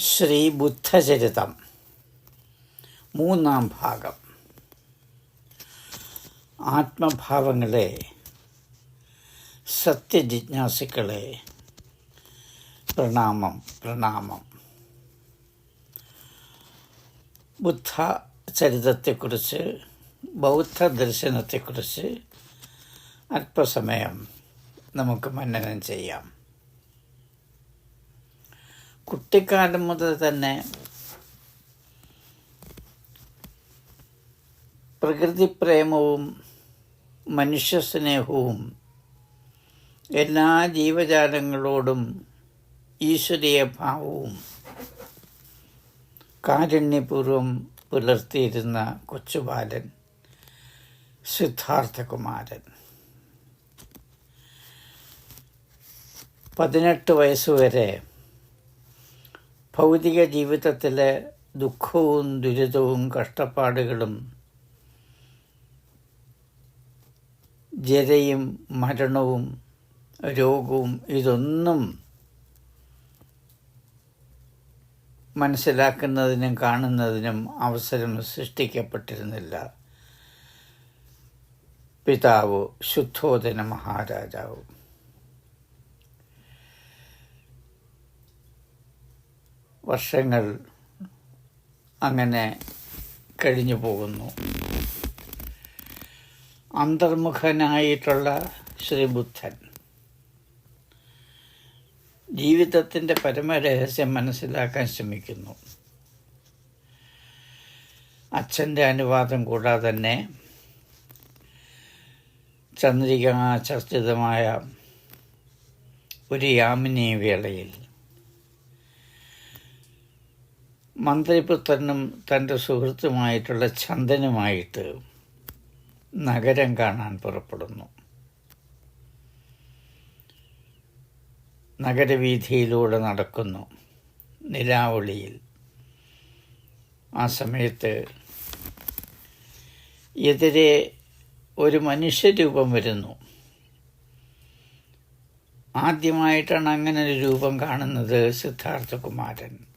ശ്രീ ബുദ്ധചരിതം മൂന്നാം ഭാഗം. ആത്മഭാവങ്ങളെ സത്യജിജ്ഞാസുക്കളെ പ്രണാമം പ്രണാമം. ബുദ്ധ ചരിതത്തെക്കുറിച്ച് ബൗദ്ധ ദർശനത്തെക്കുറിച്ച് അല്പസമയം നമുക്ക് മന്നനം ചെയ്യാം. കുട്ടിക്കാലം മുതൽ തന്നെ പ്രകൃതിപ്രേമവും മനുഷ്യസ്നേഹവും എല്ലാ ജീവജാലങ്ങളോടും ഈശ്വരീയ ഭാവവും കാരുണ്യപൂർവം പുലർത്തിയിരുന്ന കൊച്ചുബാലൻ സിദ്ധാർത്ഥകുമാരൻ. പതിനെട്ട് വയസ്സുവരെ ഭൗതിക ജീവിതത്തിലെ ദുഃഖവും ദുരിതവും കഷ്ടപ്പാടുകളും ജരയും മരണവും രോഗവും ഇതൊന്നും മനസ്സിലാക്കുന്നതിനും കാണുന്നതിനും അവസരം സൃഷ്ടിക്കപ്പെട്ടിരുന്നില്ല. പിതാവ് ശുദ്ധോദന മഹാരാജാവ്. വർഷങ്ങൾ അങ്ങനെ കഴിഞ്ഞു പോകുന്നു. അന്തർമുഖനായിട്ടുള്ള ശ്രീബുദ്ധൻ ജീവിതത്തിന്റെ പരമരഹസ്യം മനസ്സിലാക്കാൻ ശ്രമിക്കുന്നു. അച്ഛന്റെ അനുവാദം കൂടാതെ തന്നെ ചന്ദ്രിക ചർച്ചിതമായ ഒരു യാമിനി വേളയിൽ മന്ത്രിപുത്രനും തന്റെ സുഹൃത്തുമായിട്ടുള്ള ചന്ദനുമായിട്ട് നഗരം കാണാൻ പുറപ്പെടുന്നു. നഗരവീഥിയിലൂടെ നടക്കുന്നു. നിലാവളിയിൽ. ആ സമയത്ത് എതിരെ ഒരു മനുഷ്യരൂപം വരുന്നു. ആദ്യമായിട്ടാണ് അങ്ങനെ ഒരു രൂപം കാണുന്നത് സിദ്ധാർത്ഥകുമാരൻ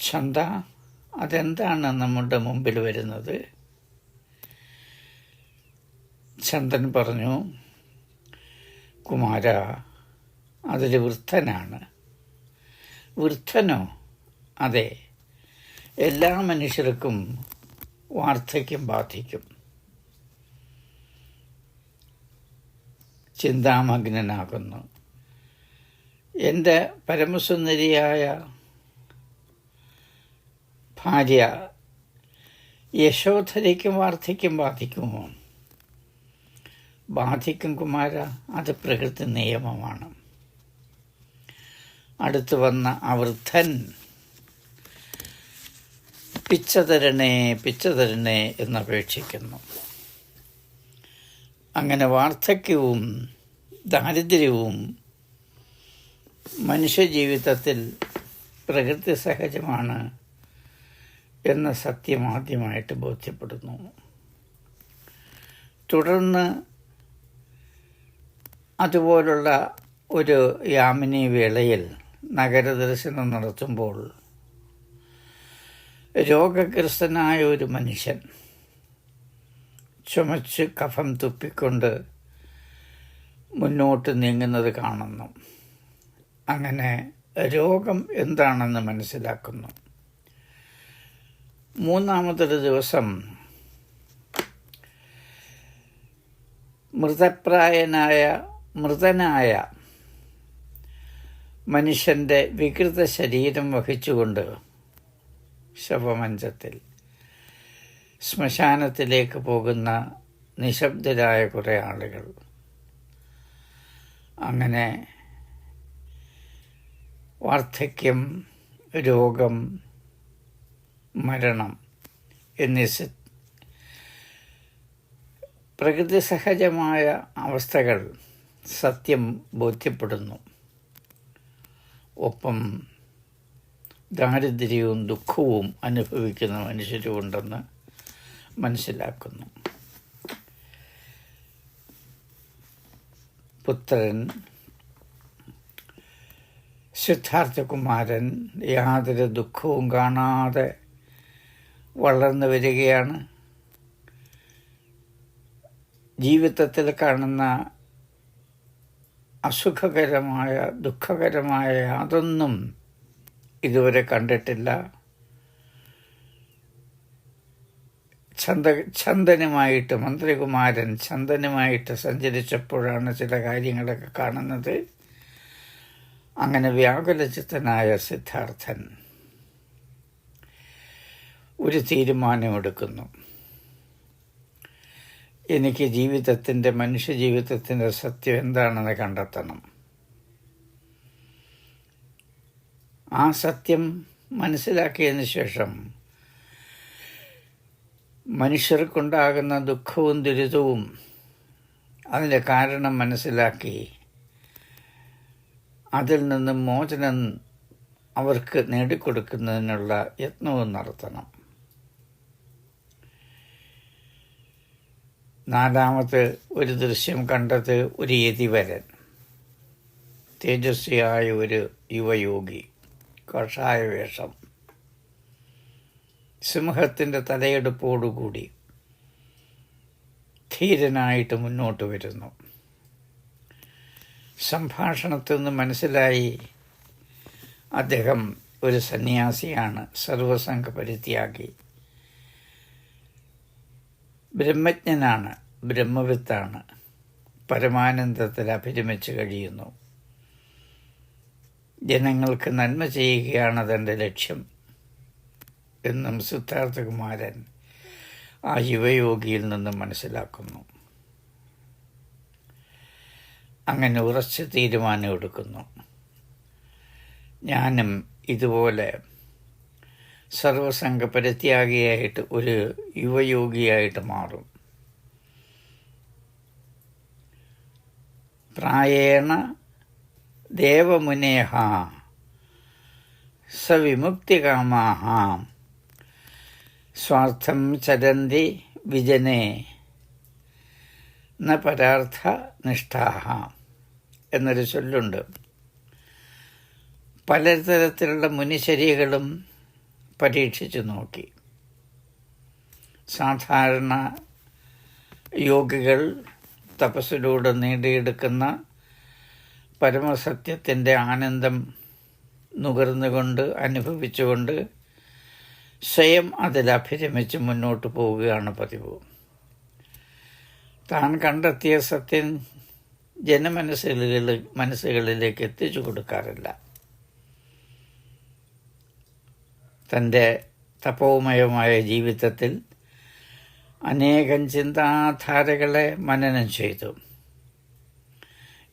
ഛന്ത അതെന്താണ് നമ്മുടെ മുമ്പിൽ വരുന്നത്? ചന്ദൻ പറഞ്ഞു കുമാര അതൊരു വൃദ്ധനാണ്. വൃദ്ധനോ? അതെ. എല്ലാ മനുഷ്യർക്കും വാർദ്ധക്യം ബാധിക്കും. ചിന്താമഗ്നനാകുന്നു. എന്റെ പരമസുന്ദരിയായ ഭാര്യ യശോധരയ്ക്കും വാർദ്ധക്യം ബാധിക്കുമോ? ബാധിക്കും കുമാര അത് പ്രകൃതി നിയമമാണ്. അടുത്തു വന്ന അവൃദ്ധൻ പിച്ചതരണേ പിച്ചതരണേ എന്നപേക്ഷിക്കുന്നു. അങ്ങനെ വാർദ്ധക്യവും ദാരിദ്ര്യവും മനുഷ്യജീവിതത്തിൽ പ്രകൃതി സഹജമാണ്. എന്ന സത്യം ആദ്യമായിട്ട് ബോധ്യപ്പെടുന്നു. തുടർന്ന് അതുപോലുള്ള ഒരു യാമിനി വേളയിൽ നഗരദർശനം നടത്തുമ്പോൾ രോഗഗ്രസ്തനായ ഒരു മനുഷ്യൻ ചുമച്ച് കഫം തുപ്പിക്കൊണ്ട് മുന്നോട്ട് നീങ്ങുന്നത് കാണുന്നു. അങ്ങനെ രോഗം എന്താണെന്ന് മനസ്സിലാക്കുന്നു. മൂന്നാമതൊരു ദിവസം മൃതപ്രായനായ മൃതനായ മനുഷ്യന്റെ വികൃത ശരീരം വഹിച്ചുകൊണ്ട് ശവമഞ്ചത്തിൽ ശ്മശാനത്തിലേക്ക് പോകുന്ന നിശബ്ദരായ കുറേ ആളുകൾ. അങ്ങനെ വാർദ്ധക്യം രോഗം മരണം എന്നീ പ്രകൃതി സഹജമായ അവസ്ഥകൾ സത്യം ബോധ്യപ്പെടുന്നു. ഒപ്പം ദാരിദ്ര്യവും ദുഃഖവും അനുഭവിക്കുന്ന മനുഷ്യരുമുണ്ടെന്ന് മനസ്സിലാക്കുന്നു. പുത്രൻ സിദ്ധാർത്ഥകുമാരൻ യാതൊരു ദുഃഖവും കാണാതെ വളർന്നു വരികയാണ്. ജീവിതത്തിൽ കാണുന്ന അസുഖകരമായ ദുഃഖകരമായ യാതൊന്നും ഇതുവരെ കണ്ടിട്ടില്ല. ചന്ത ചന്ദനുമായിട്ട് മന്ത്രികുമാരൻ ചന്ദനുമായിട്ട് സഞ്ചരിച്ചപ്പോഴാണ് ചില കാര്യങ്ങളൊക്കെ കാണുന്നത്. അങ്ങനെ വ്യാകുലചിത്തനായ സിദ്ധാർത്ഥൻ ഒരു തീരുമാനമെടുക്കുന്നു. എനിക്ക് ജീവിതത്തിന്റെ മനുഷ്യ ജീവിതത്തിന്റെ സത്യം എന്താണെന്ന് കണ്ടെത്തണം. ആ സത്യം മനസ്സിലാക്കിയതിന് ശേഷം മനുഷ്യർക്കുണ്ടാകുന്ന ദുഃഖവും ദുരിതവും അതിന്റെ കാരണം മനസ്സിലാക്കി അതിൽ നിന്ന് മോചനം അവർക്ക് നേടിക്കൊടുക്കുന്നതിനുള്ള യത്നവും നടത്തണം. നാലാമത് ഒരു ദൃശ്യം കണ്ടത് ഒരു യതിവരൻ. തേജസ്വിയായ ഒരു യുവയോഗി. കഷായ വേഷം സിംഹത്തിന്റെ തലയെടുപ്പോടുകൂടി ധീരനായിട്ട് മുന്നോട്ട് വരുന്നു. സംഭാഷണത്തിൽ നിന്ന് മനസ്സിലായി അദ്ദേഹം ഒരു സന്യാസിയാണ്. സർവസംഘ പരിത്യാഗി ബ്രഹ്മജ്ഞനാണ് ബ്രഹ്മവിത്താണ് പരമാനന്ദത്തിൽ അഭിരമിച്ച് കഴിയുന്നു. ജനങ്ങൾക്ക് നന്മ ചെയ്യുകയാണ് തന്റെ ലക്ഷ്യം എന്നും സിദ്ധാർത്ഥകുമാരൻ ആ യുവയോഗിയിൽ നിന്നും മനസ്സിലാക്കുന്നു. അങ്ങനെ ഉറച്ച തീരുമാനമെടുക്കുന്നു ഞാനും ഇതുപോലെ സർവസംഘ പരിത്യാഗിയായിട്ട് ഒരു യുവയോഗിയായിട്ട് മാറും. പ്രായേണ ദേവമുനേഹ സവിമുക്തികാമാഹ സ്വാർത്ഥം ചരന്തി വിജനെ ന പരാർത്ഥ നിഷ്ഠാഹ എന്നൊരു ചൊല്ലുണ്ട്. പലതരത്തിലുള്ള മുനിശരികളും പരീക്ഷിച്ചു നോക്കി. സാധാരണ യോഗികൾ തപസ്സിലൂടെ നേടിയെടുക്കുന്ന പരമസത്യത്തിന്റെ ആനന്ദം നുകർന്നുകൊണ്ട് അനുഭവിച്ചുകൊണ്ട് സ്വയം അതിൽ അഭിരമിച്ച് മുന്നോട്ട് പോവുകയാണ് പതിവ്. താൻ കണ്ടെത്തിയ സത്യം ജനമനസ്സുകളിൽ മനസ്സുകളിലേക്ക് എത്തിച്ചു കൊടുക്കാറില്ല. തന്റെ തപോമയമായ ജീവിതത്തിൽ അനേകം ചിന്താധാരകളെ മനനം ചെയ്തു.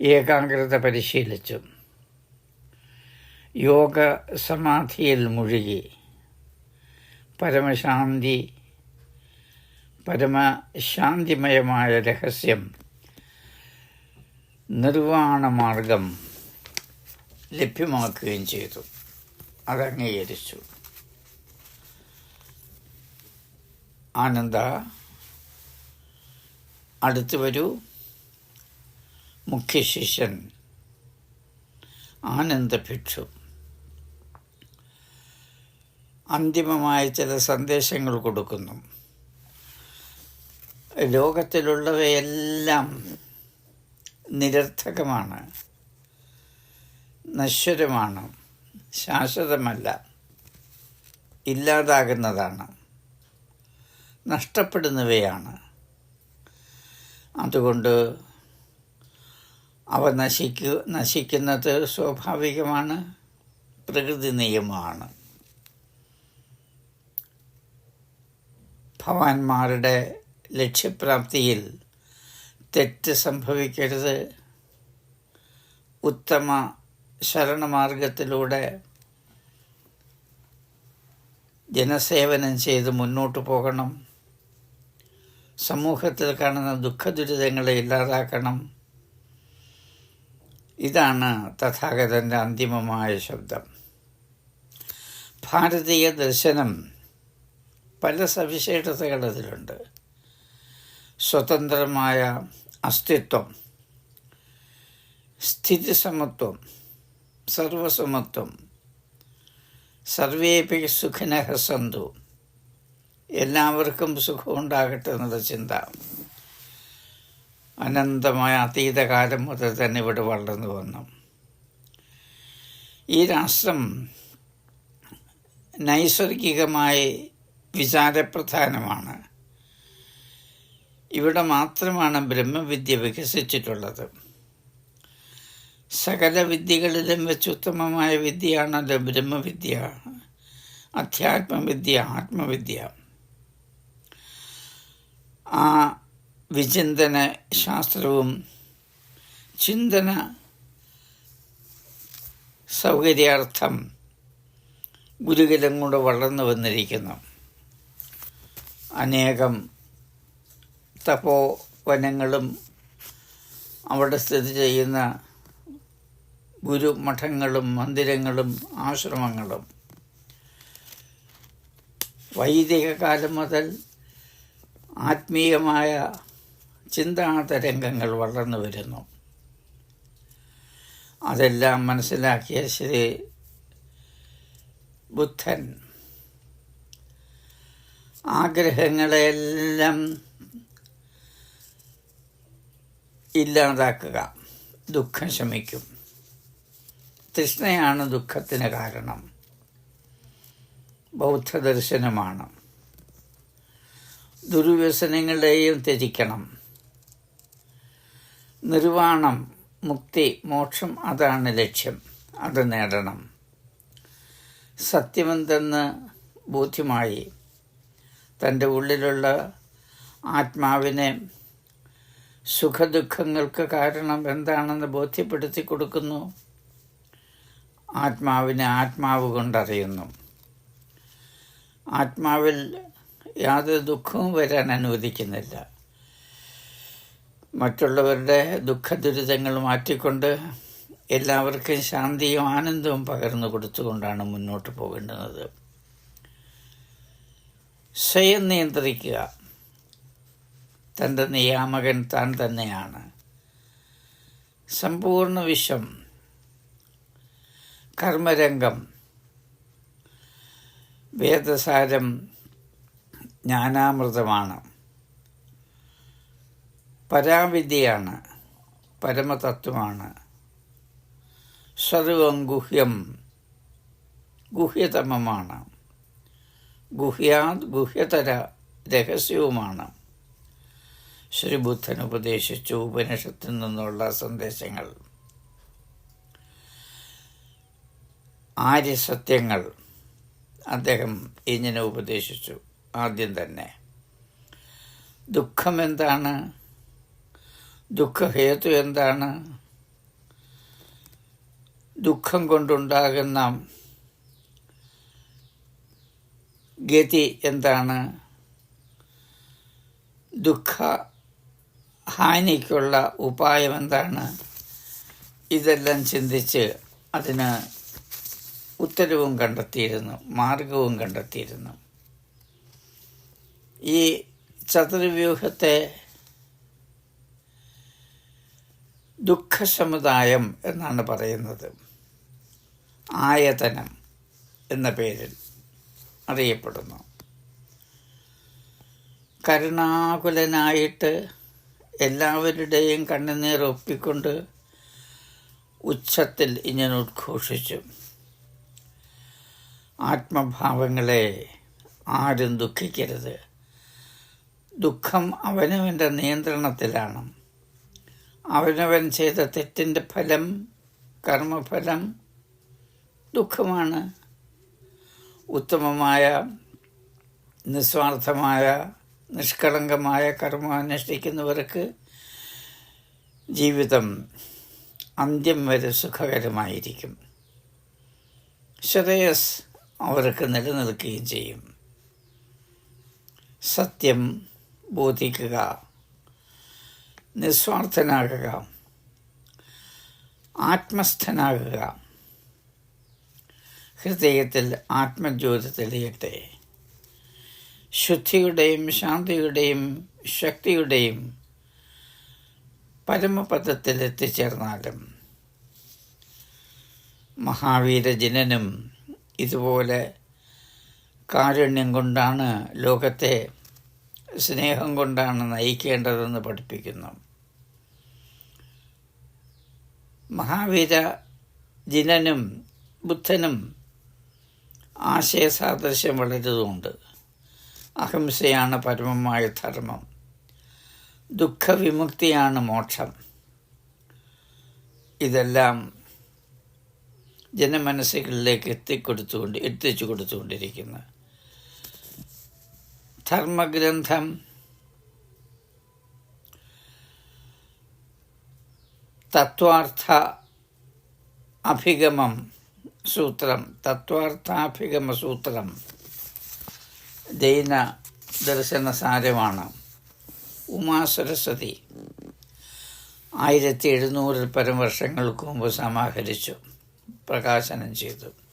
ഏകാഗ്രത പരിശീലിച്ചു. യോഗ സമാധിയിൽ മുഴുകി. പരമശാന്തി പരമശാന്തിമയമായ രഹസ്യം നിർവാണമാർഗം ലഭ്യമാക്കുകയും ചെയ്തു. അത് അംഗീകരിച്ചു ആനന്ദ. അടുത്ത് വരൂ. മുഖ്യശിഷ്യൻ ആനന്ദ ആനന്ദഭിക്ഷു. അന്തിമമായ ചില സന്ദേശങ്ങൾ കൊടുക്കുന്നു. ലോകത്തിലുള്ളവയെല്ലാം നിരർത്ഥകമാണ്. നശ്വരമാണ്. ശാശ്വതമല്ല. ഇല്ലാതാകുന്നതാണ്. നഷ്ടപ്പെടുന്നവയാണ്. അതുകൊണ്ട് അവ നശിക്കു നശിക്കുന്നത് സ്വാഭാവികമാണ് പ്രകൃതി നിയമമാണ്. ഭവാന്മാരുടെ ലക്ഷ്യപ്രാപ്തിയിൽ തെറ്റ് സംഭവിക്കരുത്. ഉത്തമ ശരണമാർഗത്തിലൂടെ ജനസേവനം ചെയ്ത് മുന്നോട്ട് പോകണം. സമൂഹത്തിൽ കാണുന്ന ദുഃഖദുരിതങ്ങളെ ഇല്ലാതാക്കണം. ഇതാണ് തഥാഗതന്റെ അന്തിമമായ ശബ്ദം. ഭാരതീയ ദർശനം പല സവിശേഷതകൾ അതിലുണ്ട്. സ്വതന്ത്രമായ അസ്തിത്വം സ്ഥിതിസമത്വം സർവസമത്വം സർവേപി സുഖിനഃ സന്തു എല്ലാവർക്കും സുഖമുണ്ടാകട്ടെ എന്നുള്ള ചിന്ത. അനന്തമായ അതീതകാലം മുതൽ തന്നെ ഇവിടെ വളർന്നു വന്നു. ഈ രാഷ്ട്രം നൈസർഗികമായി വിചാരപ്രധാനമാണ്. ഇവിടെ മാത്രമാണ് ബ്രഹ്മവിദ്യ വികസിച്ചിട്ടുള്ളത്. സകല വിദ്യകളിലും വെച്ച് ഉത്തമമായ വിദ്യയാണല്ലോ ബ്രഹ്മവിദ്യ. അധ്യാത്മവിദ്യ ആത്മവിദ്യ. ആ വിചിന്തന ശാസ്ത്രവും ചിന്തന സൗകര്യാർത്ഥം ഗുരുകുലം കൊണ്ട് വളർന്നു വന്നിരിക്കുന്നു. അനേകം തപോവനങ്ങളും അവിടെ സ്ഥിതി ചെയ്യുന്ന ഗുരുമഠങ്ങളും മന്ദിരങ്ങളും ആശ്രമങ്ങളും. വൈദിക കാലം മുതൽ ആത്മീയമായ ചിന്താതരംഗങ്ങൾ വളർന്നു വരുന്നു. അതെല്ലാം മനസ്സിലാക്കിയ ശ്രീ ബുദ്ധൻ ആഗ്രഹങ്ങളെല്ലാം ഇല്ലാതാക്കുക ദുഃഖം ശമിക്കും. തൃഷ്ണയാണ് ദുഃഖത്തിന് കാരണം. ബൗദ്ധദർശനമാണ്. ദുർവ്യസനങ്ങളെയും ത്യജിക്കണം. നിർവാണം മുക്തി മോക്ഷം അതാണ് ലക്ഷ്യം. അത് നേടണം. സത്യമെന്തെന്ന് ബോധ്യമായി. തന്റെ ഉള്ളിലുള്ള ആത്മാവിനെ സുഖദുഃഖങ്ങൾക്ക് കാരണം എന്താണെന്ന് ബോധ്യപ്പെടുത്തി കൊടുക്കുന്നു. ആത്മാവിനെ ആത്മാവ് കൊണ്ടറിയുന്നു. ആത്മാവിൽ യാതൊരു ദുഃഖവും വരാൻ അനുവദിക്കുന്നില്ല. മറ്റുള്ളവരുടെ ദുഃഖ ദുരിതങ്ങൾ മാറ്റിക്കൊണ്ട് എല്ലാവർക്കും ശാന്തിയും ആനന്ദവും പകർന്നു കൊടുത്തുകൊണ്ടാണ് മുന്നോട്ട് പോകേണ്ടുന്നത് സ്വയം നിയന്ത്രിക്കുക. തന്റെ നിയാമകൻ താൻ തന്നെയാണ്. സമ്പൂർണ വിഷം കർമ്മരംഗം. വേദസാരം. ജ്ഞാനാമൃതമാണ്. പരാവിദ്യയാണ് പരമതത്വമാണ്. സർവം ഗുഹ്യം ഗുഹ്യതമമാണ്. ഗുഹ്യാത് ഗുഹ്യതര രഹസ്യവുമാണ്. ശ്രീബുദ്ധൻ ഉപദേശിച്ചു ഉപനിഷത്തിൽ നിന്നുള്ള സന്ദേശങ്ങൾ. ആര്യസത്യങ്ങൾ അദ്ദേഹം ഇങ്ങനെ ഉപദേശിച്ചു. ആദ്യം തന്നെ. ദുഃഖം എന്താണ്? ദുഃഖഹേതു എന്താണ്? ദുഃഖം കൊണ്ടുണ്ടാകുന്ന ഗതി എന്താണ്? ദുഃഖ ഹാനിക്കുള്ള ഉപായം എന്താണ്? ഇതെല്ലാം ചിന്തിച്ച് അതിന് ഉത്തരവും കണ്ടെത്തിയിരുന്നു മാർഗവും കണ്ടെത്തിയിരുന്നു. ഈ ചതുർവ്യൂഹത്തെ ദുഃഖസമുദായം എന്നാണ് പറയുന്നത്. ആയതനം എന്ന പേരിൽ അറിയപ്പെടുന്നു. കരുണാകുലനായിട്ട് എല്ലാവരുടെയും കണ്ണുനീർ ഒപ്പിക്കൊണ്ട് ഉച്ചത്തിൽ ഇങ്ങനെ ഉദ്ഘോഷിച്ചു. ആത്മഭാവങ്ങളെ ആരും ദുഃഖിക്കരുത്. ദുഃഖം അവനവന്റെ നിയന്ത്രണത്തിലാണ്. അവനവൻ ചെയ്ത തെറ്റിന്റെ ഫലം കർമ്മഫലം ദുഃഖമാണ്. ഉത്തമമായ നിസ്വാർത്ഥമായ നിഷ്കളങ്കമായ കർമ്മം അനുഷ്ഠിക്കുന്നവർക്ക് ജീവിതം അന്ത്യം വരെ സുഖകരമായിരിക്കും. ശ്രേയസ് അവർക്ക് നിലനിൽക്കുകയും ചെയ്യും. സത്യം ബോധിക്കുക നിസ്വാർത്ഥനാകുക ആത്മസ്ഥനാകുക. ഹൃദയത്തിൽ ആത്മജ്യോതി തെളിയട്ടെ ശുദ്ധിയുടെയും ശാന്തിയുടെയും ശക്തിയുടെയും പരമപദത്തിൽ എത്തിച്ചേർന്നാലും മഹാവീരജനനും ഇതുപോലെ കാരുണ്യം കൊണ്ടാണ് ലോകത്തെ സ്നേഹം കൊണ്ടാണ് നയിക്കേണ്ടതെന്ന് പഠിപ്പിക്കുന്നു. മഹാവീര ജിനനും ബുദ്ധനും ആശയസാദൃശ്യം വളരുന്നുണ്ട്. അഹിംസയാണ് പരമമായ ധർമ്മം. ദുഃഖവിമുക്തിയാണ് മോക്ഷം. ഇതെല്ലാം ജനമനസ്സുകളിലേക്ക് എത്തിക്കൊടുത്തുകൊണ്ട് എത്തിച്ചു കൊടുത്തുകൊണ്ടിരിക്കുന്നു. ധർമ്മഗ്രന്ഥം. തത്വാർത്ഥ അഭിഗമം സൂത്രം. തത്വാർത്ഥാഭിഗമ സൂത്രം. ജൈന ദർശനസാരമാണ്. ഉമാസരസ്വതി ഉമാ സരസ്വതി ആയിരത്തി എഴുന്നൂറിൽ പരം വർഷങ്ങൾക്ക് മുമ്പ് സമാഹരിച്ചു. പ്രകാശനം ചെയ്തു.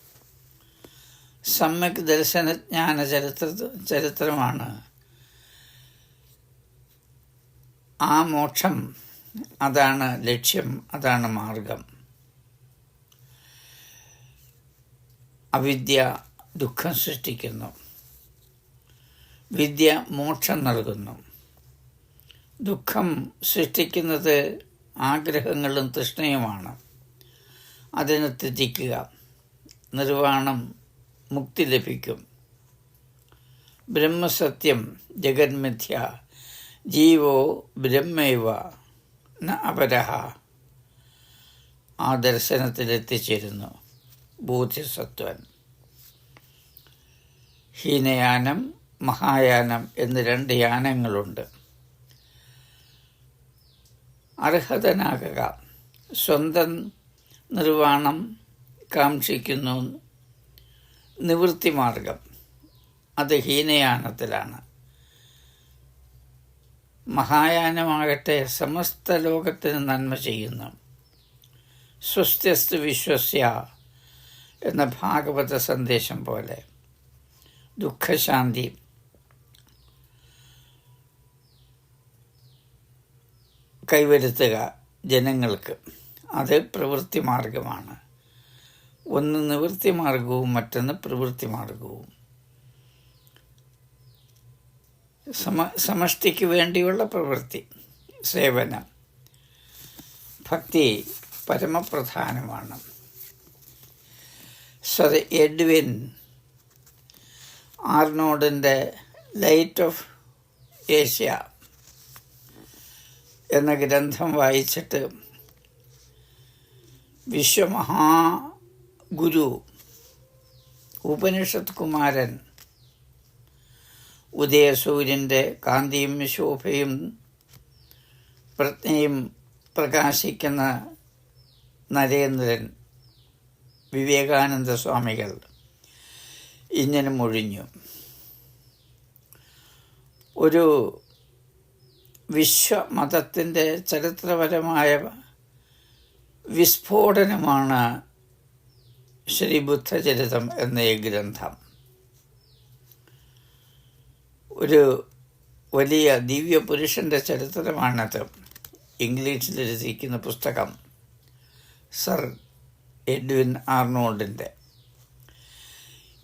സമ്യക് ദർശനജ്ഞാന ചരിത്ര ചരിത്രമാണ്. ആ മോക്ഷം അതാണ് ലക്ഷ്യം അതാണ് മാർഗം. അവിദ്യ ദുഃഖം സൃഷ്ടിക്കുന്നു. വിദ്യ മോക്ഷം നൽകുന്നു. ദുഃഖം സൃഷ്ടിക്കുന്നത് ആഗ്രഹങ്ങളും തൃഷ്ണയുമാണ്. അതിനെ ത്യജിക്കുക. നിർവാണം മുക്തി ലഭിക്കും. ബ്രഹ്മസത്യം ജഗന്മിഥ്യ ജീവോ ബ്രഹ്മൈവ ന അപരഹ. ആ ദർശനത്തിലെത്തിച്ചേരുന്നു ബോധ്യസത്വൻ. ഹീനയാനം മഹായാനം എന്ന് രണ്ട് യാനങ്ങളുണ്ട്. അർഹതനാകുക. സ്വന്തം നിർവാണം കാക്ഷിക്കുന്നു നിവൃത്തി മാർഗം. അത് ഹീനയാനത്തിലാണ്. മഹായാനമാകട്ടെ സമസ്ത ലോകത്തിന് നന്മ ചെയ്യുന്നു. സ്വസ്ഥ്യസ്തു വിശ്വസ്യ എന്ന ഭാഗവത സന്ദേശം പോലെ. ദുഃഖശാന്തി. കൈവരുത്തുക ജനങ്ങൾക്ക്. അത് പ്രവൃത്തി മാർഗമാണ്. ഒന്ന് നിവൃത്തി മാർഗവും മറ്റൊന്ന് പ്രവൃത്തി മാർഗവും സമ സമഷ്ടിക്ക് വേണ്ടിയുള്ള പ്രവൃത്തി സേവനം. ഭക്തി പരമപ്രധാനമാണ്. സർ എഡ്വിൻ ആർനോഡിന്റെ ലൈറ്റ് ഓഫ് ഏഷ്യ എന്ന ഗ്രന്ഥം വായിച്ചിട്ട് വിശ്വമഹാഗുരു ഉപനിഷത്ത് കുമാരൻ ഉദയസൂര്യന്റെ കാന്തിയും ശോഭയും പ്രജ്ഞയും പ്രകാശിക്കുന്ന നരേന്ദ്രൻ വിവേകാനന്ദ സ്വാമികൾ ഇങ്ങനെ മൊഴിഞ്ഞു. ഒരു വിശ്വമതത്തിന്റെ ചരിത്രപരമായ വിസ്ഫോടനമാണ് ശ്രീ ബുദ്ധചരിതം എന്ന ഈ ഗ്രന്ഥം ഒരു വലിയ ദിവ്യ പുരുഷന്റെ ചരിത്രമാണത്. ഇംഗ്ലീഷിൽ രചിക്കുന്ന പുസ്തകം സർ എഡ്വിൻ ആർണോൾഡിന്റെ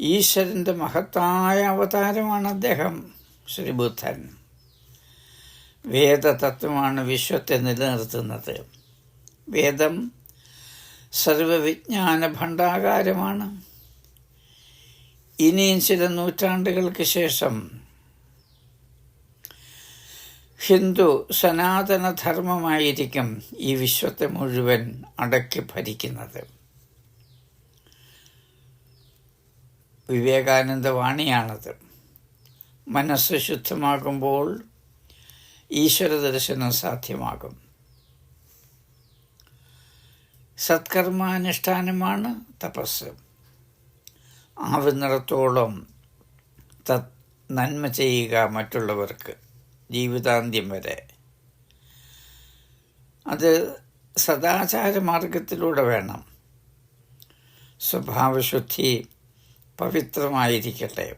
ഈശ്വരന്റെ മഹത്തായ അവതാരമാണ് അദ്ദേഹം ശ്രീബുദ്ധൻ വേദതത്വമാണ് വിശ്വത്തെ നിലനിർത്തുന്നത്. വേദം സർവവിജ്ഞാന ഭണ്ഡാകാരമാണ് ഇനിയും ചില നൂറ്റാണ്ടുകൾക്ക് ശേഷം ഹിന്ദു സനാതനധർമ്മമായിരിക്കും ഈ വിശ്വത്തെ മുഴുവൻ അടക്കി ഭരിക്കുന്നത്. വിവേകാനന്ദ വാണിയാണത് മനസ്സ് ശുദ്ധമാകുമ്പോൾ ഈശ്വര ദർശനം സാധ്യമാകും. സത്കർമാനുഷ്ഠാനമാണ് തപസ്. ആവുന്നിടത്തോളം തത് നന്മ ചെയ്യുക മറ്റുള്ളവർക്ക് ജീവിതാന്ത്യം വരെ. അത് സദാചാര മാർഗത്തിലൂടെ വേണം. സ്വഭാവശുദ്ധി പവിത്രമായിരിക്കട്ടെ.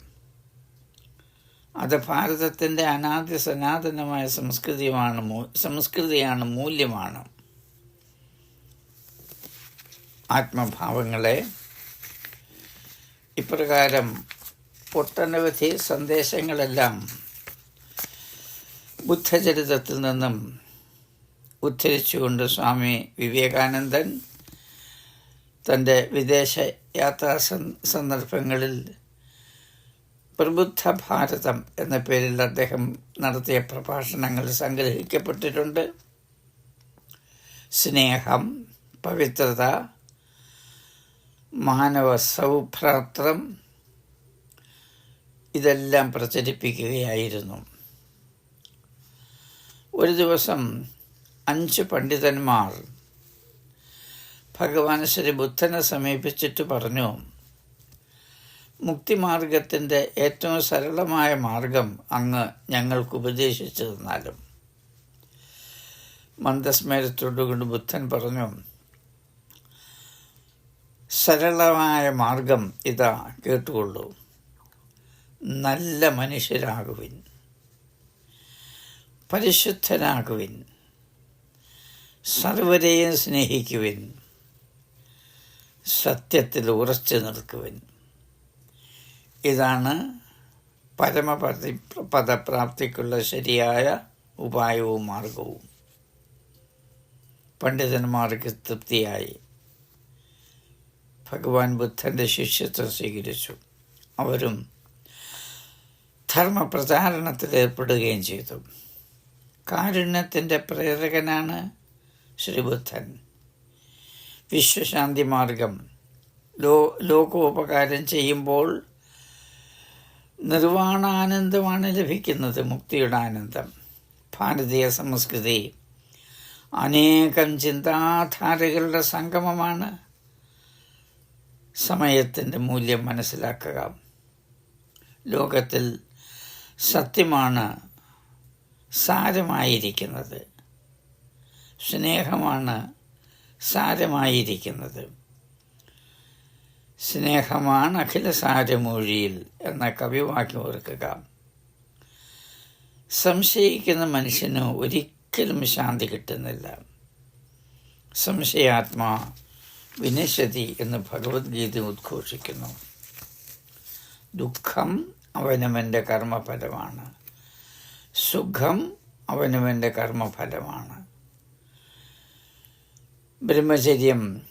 അത് ഭാരതത്തിന്റെ അനാദ്യ സനാതനമായ സംസ്കൃതിയുമാണ് സംസ്കൃതിയാണ് മൂല്യമാണ്. ആത്മഭാവങ്ങളെ. ഇപ്രകാരം ഒട്ടനവധി സന്ദേശങ്ങളെല്ലാം ബുദ്ധചരിതത്തിൽ നിന്നും ഉദ്ധരിച്ചുകൊണ്ട് സ്വാമി വിവേകാനന്ദൻ തന്റെ വിദേശ യാത്രാ സന്ദർഭങ്ങളിൽ പ്രബുദ്ധ ഭാരതം എന്ന പേരിൽ അദ്ദേഹം നടത്തിയ പ്രഭാഷണങ്ങൾ സംഗ്രഹിക്കപ്പെട്ടിട്ടുണ്ട്. സ്നേഹം പവിത്രത മാനവ സൗഭ്രാത്രം ഇതെല്ലാം പ്രചരിപ്പിക്കുകയായിരുന്നു. ഒരു ദിവസം അഞ്ച് പണ്ഡിതന്മാർ ഭഗവാൻ ശ്രീ ബുദ്ധനെ സമീപിച്ചിട്ട് പറഞ്ഞു മുക്തിമാർഗത്തിന്റെ ഏറ്റവും സരളമായ മാർഗം അങ്ങ് ഞങ്ങൾക്ക് ഉപദേശിച്ചു തന്നാലും. മന്ദസ്മേരത്തോടുകൊണ്ട് ബുദ്ധൻ പറഞ്ഞു സരളമായ മാർഗം ഇതാ കേട്ടുകൊള്ളൂ. നല്ല മനുഷ്യരാകുവിൻ. പരിശുദ്ധനാകുവിൻ. സർവരെയും സ്നേഹിക്കുവിൻ. സത്യത്തിൽ ഉറച്ചു നിൽക്കുവിൻ. ഇതാണ് പരമപതി പദപ്രാപ്തിക്കുള്ള ശരിയായ ഉപായവും മാർഗവും. പണ്ഡിതന്മാർക്ക് തൃപ്തിയായി. ഭഗവാൻ ബുദ്ധന്റെ ശിഷ്യത്വം സ്വീകരിച്ചു. അവരും ധർമ്മപ്രചാരണത്തിൽ ഏർപ്പെടുകയും ചെയ്തു. കാരുണ്യത്തിന്റെ പ്രേരകനാണ് ശ്രീബുദ്ധൻ. വിശ്വശാന്തി മാർഗം. ലോ ലോകോപകാരം ചെയ്യുമ്പോൾ നിർവാണാനന്ദമാണ് ലഭിക്കുന്നത് മുക്തിയുടെ ആനന്ദം. ഭാരതീയ സംസ്കൃതി അനേകം ചിന്താധാരകളുടെ സംഗമമാണ്. സമയത്തിന്റെ മൂല്യം മനസ്സിലാക്കുക. ലോകത്തിൽ സത്യമാണ് സാരമായിരിക്കുന്നത്. സ്നേഹമാണ് സാരമായിരിക്കുന്നത്. സ്നേഹമാണ് അഖില സാരമൊഴിയിൽ എന്ന കവിവാക്യം ഓർക്കുക. സംശയിക്കുന്ന മനുഷ്യന് ഒരിക്കലും ശാന്തി കിട്ടുന്നില്ല. സംശയാത്മാ വിനശതി എന്ന് ഭഗവത്ഗീത ഉദ്ഘോഷിക്കുന്നു. ദുഃഖം അവനവന്റെ കർമ്മഫലമാണ്. സുഖം അവനവന്റെ കർമ്മഫലമാണ്. ബ്രഹ്മചര്യം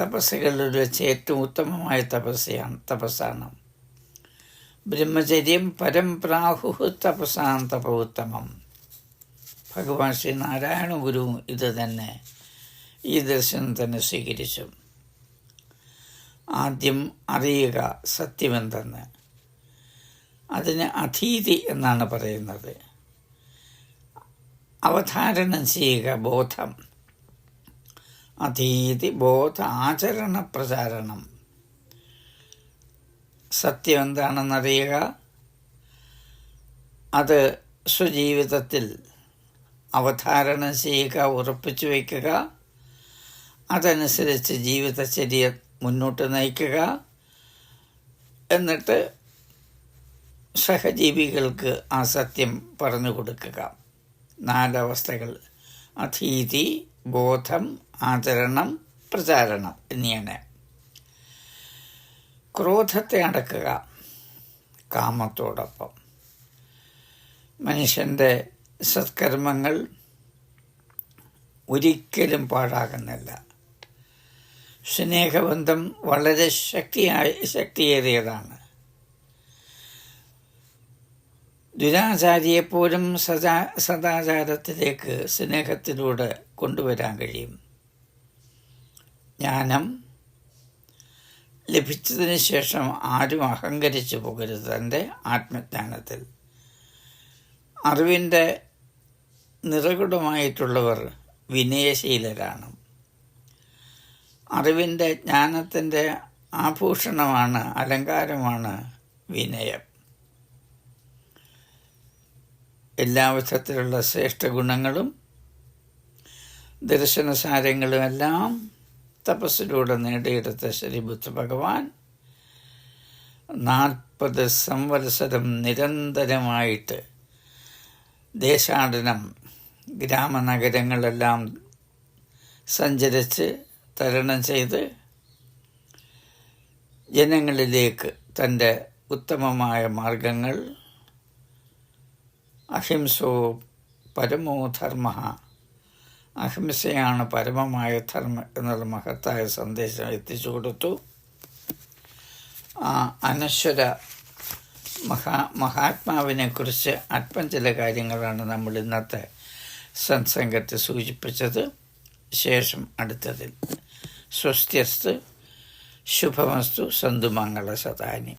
തപസ്സുകളിൽ വെച്ച് ഏറ്റവും ഉത്തമമായ തപസ്സയാണ് തപസ്സാണ്. ബ്രഹ്മചര്യം പരംപ്രാഹു തപസാം തപോത്തമം ഭഗവാൻ ശ്രീ നാരായണ ഗുരു ഇത് തന്നെ ഈ ദർശനം തന്നെ സ്വീകരിച്ചു. ആദ്യം അറിയുക സത്യമെന്തെന്ന്. അതിന് അധീതി എന്നാണ് പറയുന്നത്. അവധാരണം ചെയ്യുക ബോധം. അതീതി ബോധ ആചരണ പ്രചാരണം. സത്യം എന്താണെന്നറിയുക അത് സ്വജീവിതത്തിൽ അവധാരണം ചെയ്യുക ഉറപ്പിച്ചു വയ്ക്കുക. അതനുസരിച്ച് ജീവിതചര്യ മുന്നോട്ട് നയിക്കുക. എന്നിട്ട് സഹജീവികൾക്ക് ആ സത്യം പറഞ്ഞു കൊടുക്കുക. നാലവസ്ഥകൾ. അധീതി ബോധം ആചരണം പ്രചാരണം എന്നിങ്ങനെ. ക്രോധത്തെ അടക്കുക. കാമത്തോടൊപ്പം. മനുഷ്യന്റെ സത്കർമ്മങ്ങൾ ഒരിക്കലും പാഴാകുന്നില്ല സ്നേഹബന്ധം വളരെ ശക്തിയായ ശക്തിയേറിയതാണ്. ദുരാചാരിയെപ്പോലും സദാ സദാചാരത്തിലേക്ക് സ്നേഹത്തിലൂടെ കൊണ്ടുവരാൻ കഴിയും. ജ്ഞാനം ലഭിച്ചതിന് ശേഷം ആരും അഹങ്കരിച്ചു പോകരുത് തന്റെ ആത്മജ്ഞാനത്തിൽ. അറിവിന്റെ നിറകുടമായിട്ടുള്ളവർ വിനയശീലരാണ്. അറിവിന്റെ ജ്ഞാനത്തിന്റെ ആഭൂഷണമാണ് അലങ്കാരമാണ് വിനയം. എല്ലാ വിധത്തിലുള്ള ശ്രേഷ്ഠ ഗുണങ്ങളും ദർശനസാരങ്ങളുമെല്ലാം തപസ്സിലൂടെ നേടിയെടുത്ത ശ്രീ ബുദ്ധ ഭഗവാൻ നാൽപ്പത് സംവത്സരം നിരന്തരമായിട്ട് ദേശാടനം ഗ്രാമനഗരങ്ങളെല്ലാം സഞ്ചരിച്ച് തരണം ചെയ്ത് ജനങ്ങളിലേക്ക് തന്റെ ഉത്തമമായ മാർഗങ്ങൾ അഹിംസോ പരമോ ധർമ്മ അഹിംസയാണ് പരമമായ ധർമ്മം എന്നുള്ള മഹത്തായ സന്ദേശം എത്തിച്ചു കൊടുത്തു. ആ അനശ്വര മഹാ മഹാത്മാവിനെക്കുറിച്ച് അല്പം ചില കാര്യങ്ങളാണ് നമ്മൾ ഇന്നത്തെ സത്സംഗത്തെ സൂചിപ്പിച്ചത്. ശേഷം അടുത്തതിൽ. സ്വസ്ത്യസ്തു ശുഭമസ്തു സന്തുമംഗള സദാനി.